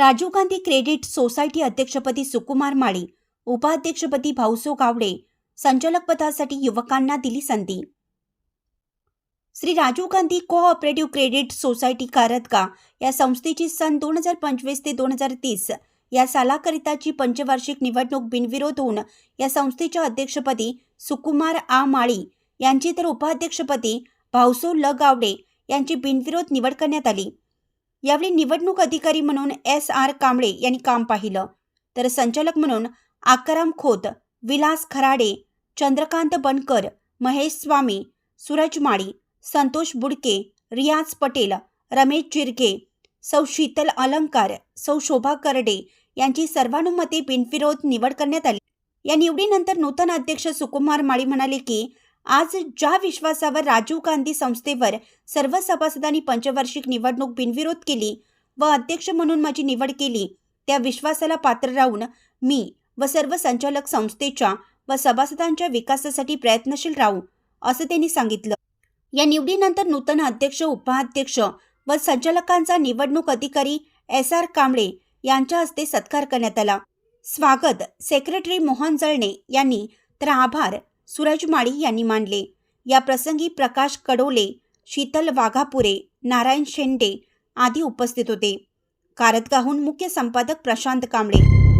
Rajiv Gandhi credit society अध्यक्षपदी सुकुमार माळी उपाध्यक्षपदी भाऊसो गावडे संचालक पदासाठी युवकांना दिली संधी. Shri Rajiv Gandhi cooperative credit society कारतका या संस्थेची सन दोन हजार पंचवीस ते दोन हजार तीस या सालाकरिताची पंचवार्षिक निवडणूक बिनविरोध होऊन या संस्थेच्या अध्यक्षपदी सुकुमार आ. माळी यांची तर उपाध्यक्षपदी भाऊसो ल. गावडे यांची बिनविरोध निवड करण्यात आली. यावेळी निवडणूक अधिकारी म्हणून एस आर कांबळे यांनी काम पाहिलं. तर संचालक म्हणून आकाराम खोत विलास खराडे चंद्रकांत बनकर महेश स्वामी सूरज माळी संतोष बुडके रियाज पटेल रमेश जिरगे सौ शीतल अलंकार सौ शोभा करडे यांची सर्वानुमते बिनविरोध निवड करण्यात आली. या निवडीनंतर नूतन अध्यक्ष सुकुमार माळी म्हणाले की आज ज्या विश्वासावर राजीव गांधी संस्थेवर सर्व सभासदांनी पंचवार्षिक निवडणूक बिनविरोध केली व अध्यक्ष म्हणून माझी निवड केली त्या विश्वासाला पात्र राहून मी व सर्व संचालक संस्थेच्या व सभासदांच्या विकासासाठी प्रयत्नशील राहू असं त्यांनी सांगितलं. या निवडीनंतर नूतन अध्यक्ष उपाध्यक्ष व संचालकांचा निवडणूक अधिकारी एस आर कांबळे यांच्या हस्ते सत्कार करण्यात आला. स्वागत सेक्रेटरी मोहन जळणे यांनी तर आभार. सूरज माळी यांनी मांडले. या प्रसंगी प्रकाश कडोले शीतल वाघापुरे नारायण शेंडे आदी उपस्थित होते. कारतगाहून मुख्य संपादक प्रशांत कांबळे.